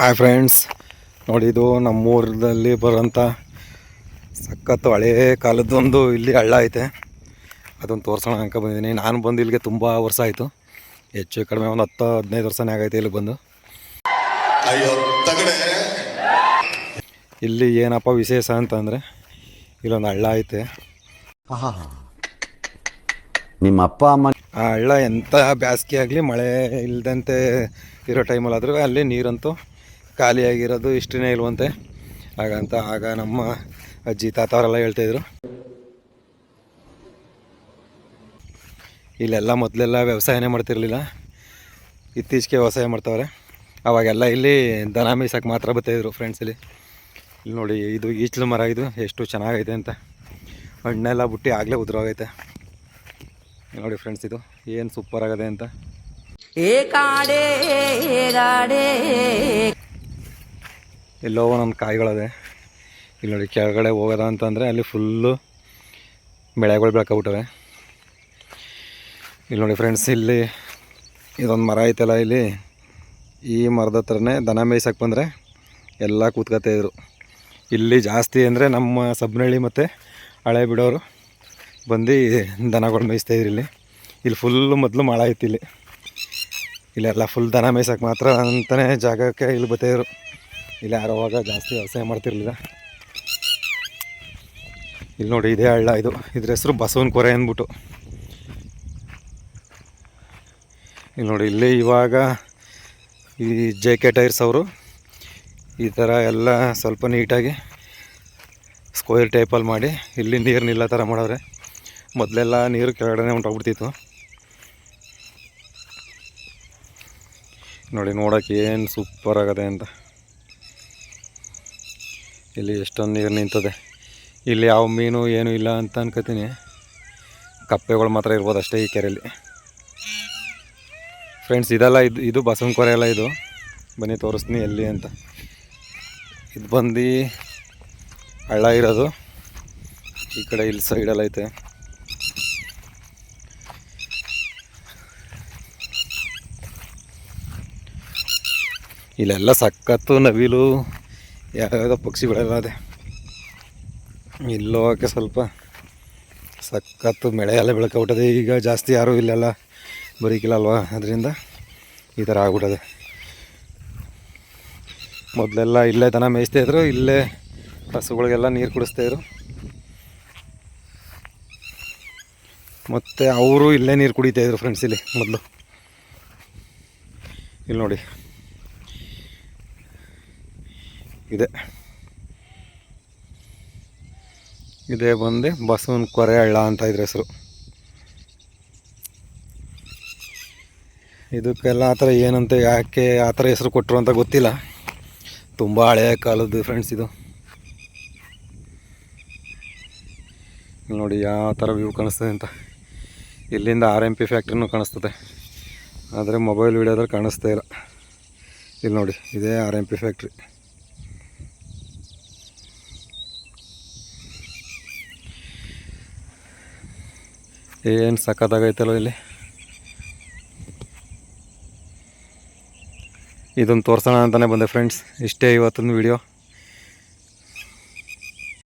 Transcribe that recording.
Hi friends ನೋಡಿ ಇದು ನಮ್ಮೂರದಲ್ಲಿ ಬರೋಂಥ ಸಖತ್ತು ಹಳೇ ಕಾಲದ್ದೊಂದು ಇಲ್ಲಿ ಹಳ್ಳ ಐತೆ. ಅದೊಂದು ತೋರ್ಸೋಣ ಅಂಕ ಬಂದಿದ್ದೀನಿ. ನಾನು ಬಂದು ಇಲ್ಲಿಗೆ ತುಂಬ ವರ್ಷ ಆಯಿತು. ಹೆಚ್ಚು ಕಡಿಮೆ ಒಂದು ಹತ್ತು ಹದಿನೈದು ವರ್ಷನೇ ಆಗೈತೆ ಇಲ್ಲಿ ಬಂದು. ಇಲ್ಲಿ ಏನಪ್ಪ ವಿಶೇಷ ಅಂತಂದರೆ ಇಲ್ಲೊಂದು ಹಳ್ಳ ಐತೆ. ನಿಮ್ಮ ಅಪ್ಪ ಅಮ್ಮ ಆ ಹಳ್ಳ ಎಂಥ ಬೇಸಿಗೆ ಆಗಲಿ ಮಳೆ ಇಲ್ಲದಂತೆ ಇರೋ ಟೈಮಲ್ಲಾದರೂ ಅಲ್ಲಿ ನೀರಂತೂ ಖಾಲಿಯಾಗಿರೋದು ಇಷ್ಟನೇ ಇಲ್ವಂತೆ. ಹಾಗಂತ ಆಗ ನಮ್ಮ ಅಜ್ಜಿ ತಾತ ಅವರೆಲ್ಲ ಹೇಳ್ತಾಯಿದ್ರು ಇಲ್ಲೆಲ್ಲ ಮೊದಲೆಲ್ಲ ವ್ಯವಸಾಯನೇ ಮಾಡ್ತಿರ್ಲಿಲ್ಲ. ಇತ್ತೀಚೆಗೆ ವ್ಯವಸಾಯ ಮಾಡ್ತವ್ರೆ. ಅವಾಗೆಲ್ಲ ಇಲ್ಲಿ ದನ ಮೀಸಕ್ಕೆ ಮಾತ್ರ ಬರ್ತಾಯಿದ್ರು ಫ್ರೆಂಡ್ಸಲ್ಲಿ ಇಲ್ಲಿ. ನೋಡಿ, ಇದು ಈಚಲು ಮರ ಇದು, ಎಷ್ಟು ಚೆನ್ನಾಗೈತೆ ಅಂತ. ಹಣ್ಣೆಲ್ಲ ಬುಟ್ಟಿ ಆಗಲೇ ಉದುರೋಗೈತೆ. ನೋಡಿ ಫ್ರೆಂಡ್ಸ್ ಇದು, ಏನು ಸೂಪರ್ ಆಗದೆ ಅಂತ. ಎಲ್ಲೋ ಒಂದೊಂದು ಕಾಯಿಗಳದೆ. ಇಲ್ಲಿ ನೋಡಿ ಕೆಳಗಡೆ ಹೋಗದ ಅಂತಂದರೆ ಅಲ್ಲಿ ಫುಲ್ಲು ಬೆಳೆಗಳು ಬೆಳ್ಕೊಬಿಟ್ಟವೆ. ಇಲ್ಲಿ ನೋಡಿ ಫ್ರೆಂಡ್ಸ್ ಇಲ್ಲಿ ಇದೊಂದು ಮರ ಐತಲ್ಲ ಇಲ್ಲಿ. ಈ ಮರದ ಹತ್ರನೇ ದನ ಮೇಯ್ಸಕ್ಕೆ ಬಂದರೆ ಎಲ್ಲ ಕೂತ್ಕೊತಾಯಿದ್ರು ಇಲ್ಲಿ ಜಾಸ್ತಿ ಅಂದರೆ ನಮ್ಮ ಸಬ್ನಳ್ಳಿ ಮತ್ತು ಹಳೆ ಬಿಡೋರು ಬಂದು ದನಗಳು ಮೇಯಿಸ್ತಾಯಿದ್ರು ಇಲ್ಲಿ. ಇಲ್ಲಿ ಫುಲ್ಲು ಮೊದಲು ಮಳೆ ಐತಿ ಇಲ್ಲಿ. ಇಲ್ಲೆಲ್ಲ ಫುಲ್ ದನ ಮೇಯ್ಸಕ್ಕೆ ಮಾತ್ರ ಅಂತಲೇ ಜಾಗಕ್ಕೆ ಇಲ್ಲಿ ಬರ್ತಾಯಿದ್ರು ಇಲ್ಲಿ ಯಾರೋ ಅವಾಗ ಜಾಸ್ತಿ ವ್ಯವಸಾಯ ಮಾಡ್ತಿರ್ಲಿಲ್ಲ. ಇಲ್ಲಿ ನೋಡಿ ಇದೇ ಹಳ್ಳ ಇದು. ಇದ್ರ ಹೆಸರು ಬಸವನ ಕೊರೆ ಅಂದ್ಬಿಟ್ಟು. ಇಲ್ಲಿ ನೋಡಿ, ಇಲ್ಲಿ ಇವಾಗ ಈ ಜೆ ಕೆ ಟೈರ್ಸ್ ಅವರು ಈ ಥರ ಎಲ್ಲ ಸ್ವಲ್ಪ ನೀಟಾಗಿ ಸ್ಕ್ವೇರ್ ಟೈಪಲ್ಲಿ ಮಾಡಿ ಇಲ್ಲಿ ನೀರು ನಿಲ್ಲ ಥರ ಮಾಡವ್ರೆ. ಮೊದಲೆಲ್ಲ ನೀರು ಕೆಳಗಡೆ ಉಂಟಾಗ್ಬಿಡ್ತಿತ್ತು. ನೋಡಿ, ನೋಡೋಕೆ ಏನು ಸೂಪರ್ ಆಗದೆ ಅಂತ. ಇಲ್ಲಿ ಎಷ್ಟೊಂದು ನೀರು ನಿಂತದೆ. ಇಲ್ಲಿ ಯಾವ ಮೀನು ಏನೂ ಇಲ್ಲ ಅಂತ ಅನ್ಕೋತೀನಿ. ಕಪ್ಪೆಗಳು ಮಾತ್ರ ಇರ್ಬೋದು ಅಷ್ಟೇ ಈ ಕೆರೆಯಲ್ಲಿ ಫ್ರೆಂಡ್ಸ್ ಇದೆಲ್ಲ ಇದು ಇದು ಬಸವನ ಕೊರೆ ಎಲ್ಲ ಇದು. ಬನ್ನಿ ತೋರಿಸ್ತೀನಿ ಎಲ್ಲಿ ಅಂತ. ಇದು ಬಂದು ಹಳ್ಳ ಇರೋದು. ಈ ಕಡೆ ಇಲ್ಲಿ ಸೈಡೆಲ್ಲ ಐತೆ. ಇಲ್ಲೆಲ್ಲ ಸಕ್ಕತ್ತು ನವಿಲು. ಯಾವ್ಯಾವ ಪಕ್ಷಿಗಳೆಲ್ಲ ಅದೇ ಇಲ್ಲೋಕೆ ಸ್ವಲ್ಪ ಸಖತ್ತು ಮಳೆ ಎಲ್ಲ ಬೆಳ್ಕೊಬಿಟ್ಟದೆ ಈಗ ಜಾಸ್ತಿ ಯಾರೂ ಇಲ್ಲೆಲ್ಲ ಬರೀಕಿಲ್ಲ ಅಲ್ವಾ ಅದರಿಂದ ಈ ಥರ ಆಗ್ಬಿಟ್ಟದೆ. ಮೊದಲೆಲ್ಲ ಇಲ್ಲೇ ದನ ಮೇಯಿಸ್ತಾಯಿದ್ರು ಇಲ್ಲೇ ಹಸುಗಳಿಗೆಲ್ಲ ನೀರು ಕುಡಿಸ್ತಾಯಿದ್ರು ಮತ್ತು ಅವರು ಇಲ್ಲೇ ನೀರು ಕುಡಿತಾಯಿದ್ರು ಫ್ರೆಂಡ್ಸ್ ಇಲ್ಲಿ ಮೊದಲು. ಇಲ್ಲಿ ನೋಡಿ. ಇದೆ. ಇದೇ ಬಂದು, ಬಸವನ ಕೊರೆ ಹಳ್ಳ ಅಂತ ಇದ್ರ ಹೆಸರು. ಇದಕ್ಕೆಲ್ಲ ಆ ಥರ ಏನಂತ, ಯಾಕೆ ಆ ಥರ ಹೆಸರು ಕೊಟ್ಟರು ಅಂತ ಗೊತ್ತಿಲ್ಲ. ತುಂಬ ಹಳೆಯ ಕಾಲದ್ದು ಫ್ರೆಂಡ್ಸ್ ಇದು. ನೋಡಿ ಯಾವ ಥರ ವ್ಯೂ ಕಾಣಿಸ್ತದೆ ಅಂತ. ಇಲ್ಲಿಂದ ಆರ್ ಎಂ ಪಿ ಫ್ಯಾಕ್ಟ್ರಿನೂ ಕಾಣಿಸ್ತದೆ. ಆದರೆ ಮೊಬೈಲ್ ವೀಡಿಯೋದಲ್ಲಿ ಕಾಣಿಸ್ತಾ ಇಲ್ಲ. ಇಲ್ಲಿ ನೋಡಿ, ಇದೇ ಆರ್ ಎಂ ಪಿ ಫ್ಯಾಕ್ಟ್ರಿ ಏನು ಸಖತ್ತಾಗೈತಲ್ಲ ಇಲ್ಲಿ? ಇದನ್ನು ತೋರ್ಸೋಣ ಅಂತಲೇ ಬಂದೆ ಫ್ರೆಂಡ್ಸ್ ಇಷ್ಟೇ ಇವತ್ತೊಂದು ವಿಡಿಯೋ